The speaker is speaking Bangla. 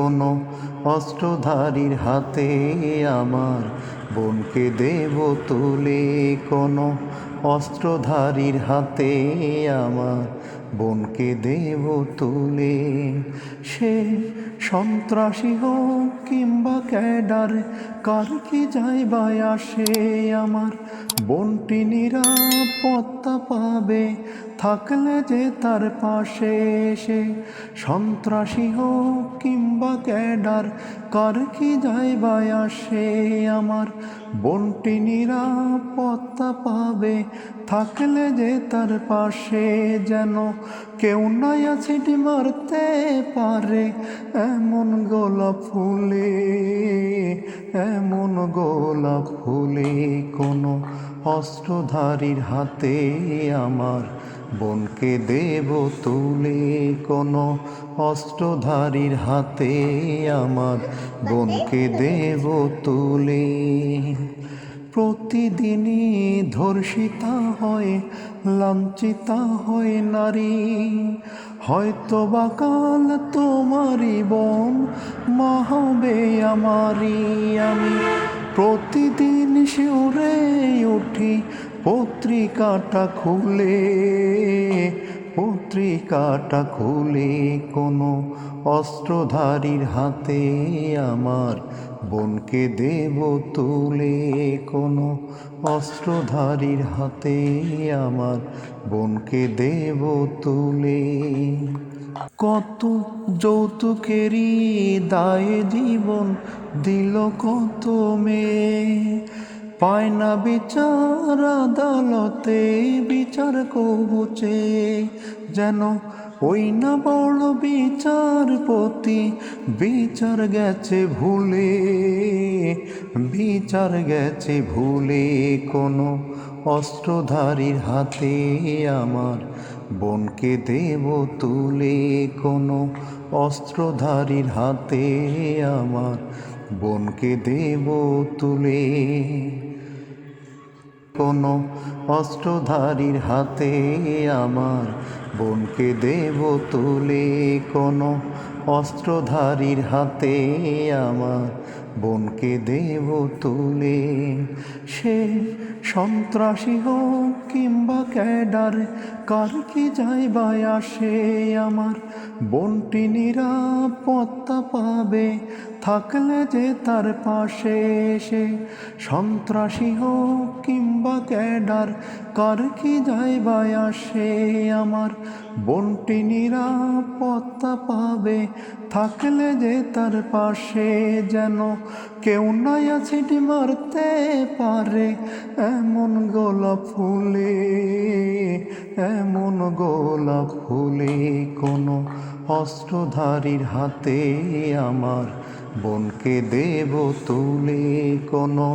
কোনো অস্ত্রধারীর হাতে আমার বোনকে দেব তুলে? কোনো অস্ত্রধারীর হাতে আমার বোনকে দেব তুলে? সে সন্ত্রাসী হোক কিংবা ক্যাডার, কার কি যায় বা আসে? আমার বোনটি নিরাপত্তা পাবে। থাকলে যে তার পাশে সে সন্ত্রাসী হোক কিংবা ক্যাডার, কার কি যায় বা আসে আমার? বোনটি নিরাপত্তা পাবে, থাকলে যে তার পাশে যেন কেউ নাই ছিটি মারতে পারে। এমন গোলাপ ফুলে, এমন গোলাপ ফুলে কোনো অস্ত্রধারীর হাতে আমার বোনকে দেব তুলে কোনো অস্ত্রধারীর হাতে আমার। বোনকে দেব তুলে প্রতিদিনই ধর্ষিতা হয়, লাঞ্ছিতা হয় নারী। হয়তো বা কাল তোমারই বোন মা হবে আমারই। আমি প্রতিদিন শিউরে উঠি পত্রিকাটা খুলে পত্রিকাটা খুলে কোনো অস্ত্রধারীর হাতে আমার বোনকে দেব তুলে। কোনো অস্ত্রধারীর হাতে আমার বোনকে দেব তুলে। কত যৌতুকেরই দায়ে জীবন দিল কত মেয়ে পায় না বিচার, আদালতে বিচার কবুচে যেন ওই না বড় বিচারপতি বিচার গেছে ভুলে, বিচার গেছে ভুলে কোনো অস্ত্রধারীর হাতে আমার বোনকে দেব তুলে, কোনো অস্ত্রধারীর হাতে আমার বোনকে দেব তুলে। কোনো অস্ত্রধারীর হাতে আমার বোনকে দেব তুলে। কোনো অস্ত্রধারীর হাতে আমার বোনকে দেব তুলে। সে সন্ত্রাসী হোক কিংবা ক্যাডার, কার কি যায় বা আসে আমার। বোনটি নিরাপত্তা পাবে, থাকলে যে তার পাশে সে সন্ত্রাসী হোক কিংবা ক্যাডার, কার কি যায় বা আসে আমার। বোনটি নিরাপত্তা পাবে, থাকলে যে তার পাশে যেন কেউ নাই ছিটি মারতে পারে। এমন গোলাপ ফুলে এমন গোলাপ ফুলে কোনো অস্ত্রধারীর হাতে আমার বোনকে দেব তুলে কোনো